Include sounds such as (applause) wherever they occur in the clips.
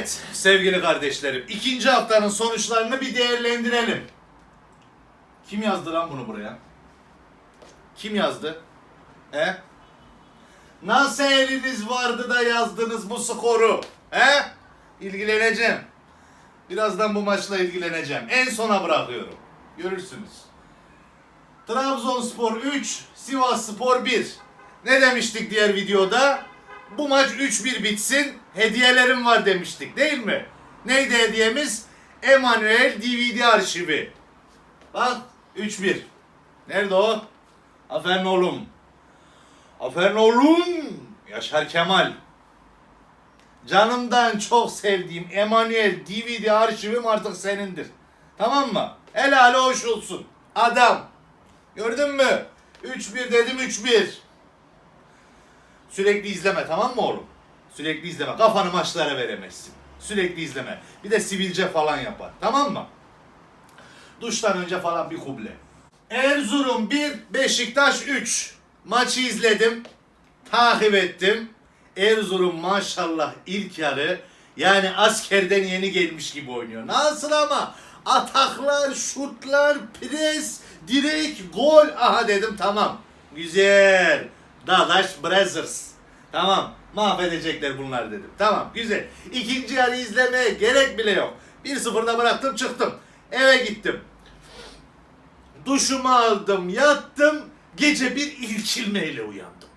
Evet sevgili kardeşlerim ikinci haftanın sonuçlarını bir değerlendirelim. Kim yazdı lan bunu buraya? Kim yazdı? He? Nasıl eliniz vardı da yazdınız bu skoru? He? İlgileneceğim. Birazdan bu maçla ilgileneceğim. En sona bırakıyorum. Görürsünüz. Trabzonspor 3, Sivasspor 1. Ne demiştik diğer videoda? Bu maç 3-1 bitsin, hediyelerim var demiştik değil mi? Neydi hediyemiz? Emanuel DVD arşivi. Bak 3-1. Nerede o? Aferin oğlum. Aferin oğlum. Yaşar Kemal. Canımdan çok sevdiğim Emanuel DVD arşivim artık senindir. Tamam mı? Helal hoş olsun. Adam. Gördün mü? 3-1 dedim 3-1. Sürekli izleme tamam mı oğlum? Sürekli izleme. Kafanı maçlara veremezsin. Sürekli izleme. Bir de sivilce falan yapar. Tamam mı? Duştan önce falan bir kuble. Erzurum 1, Beşiktaş 3. Maçı izledim. Takip ettim. Erzurum maşallah ilk yarı yani askerden yeni gelmiş gibi oynuyor. Nasıl ama? Ataklar, şutlar, pres, direk, gol. Aha dedim tamam. Güzel. Dadaş Brothers. Tamam. Mahvedecekler bunlar dedim. Tamam güzel. İkinci yarı izlemeye gerek bile yok. 1-0'da bıraktım çıktım. Eve gittim. Duşumu aldım, yattım. Gece bir ilkilmeyle uyandım.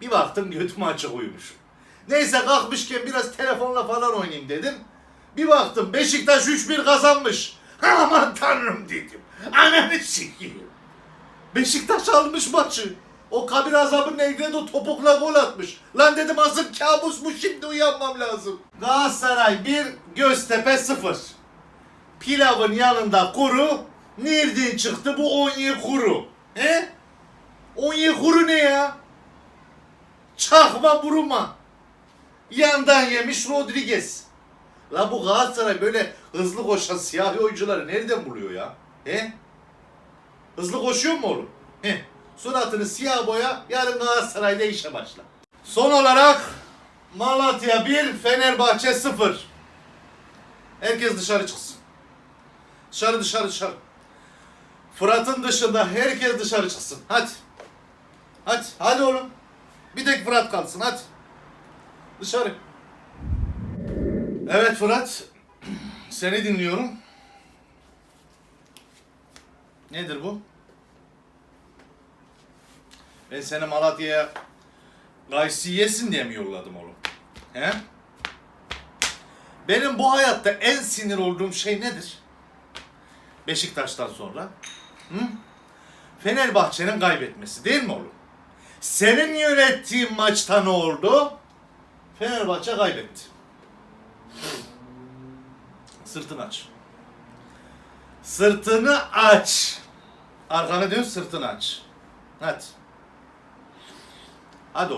Bir baktım götümü açık uyumuşum. Neyse kalkmışken biraz telefonla falan oynayayım dedim. Bir baktım Beşiktaş 3-1 kazanmış. (laughs) Aman tanrım dedim. Ananı sikeyim. Beşiktaş almış maçı. O kabir azabı Negredo topukla gol atmış. Lan dedim asıl kabus bu şimdi uyanmam lazım. Galatasaray 1, Göztepe 0. Pilavın yanında kuru. Nereden çıktı bu onye kuru? He? Onye kuru ne ya? Çakma buruma. Yandan yemiş Rodriguez. La bu Galatasaray böyle hızlı koşan siyahi oyuncuları nereden buluyor ya? He? Hızlı koşuyor mu oğlum? He. Suratını siyah boya, yarın Galatasaray'da işe başla. Son olarak Malatya 1, Fenerbahçe 0. Herkes dışarı çıksın. Dışarı dışarı dışarı. Fırat'ın dışında herkes dışarı çıksın. Hadi. Hadi. Hadi oğlum. Bir tek Fırat kalsın hadi. Dışarı. Evet Fırat. (clears throat) Seni dinliyorum. Nedir bu? Ben seni Malatya'ya Gaysi yesin diye mi yolladım oğlum? He? Benim bu hayatta en sinir olduğum şey nedir? Beşiktaş'tan sonra. Hı? Fenerbahçe'nin kaybetmesi değil mi oğlum? Senin yönettiğin maçta ne oldu? Fenerbahçe kaybetti. Sırtını aç. Sırtını aç. Arkanı dön sırtını aç. Hadi. Hadi.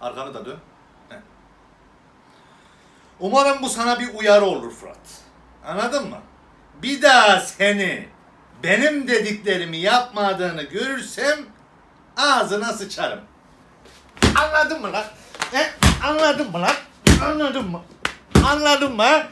Arkanı da dön. Heh. Umarım bu sana bir uyarı olur Fırat. Anladın mı? Bir daha seni benim dediklerimi yapmadığını görürsem ağzına sıçarım. Anladın mı lan? He? Anladın mı lan? Anladın mı? Anladın mı?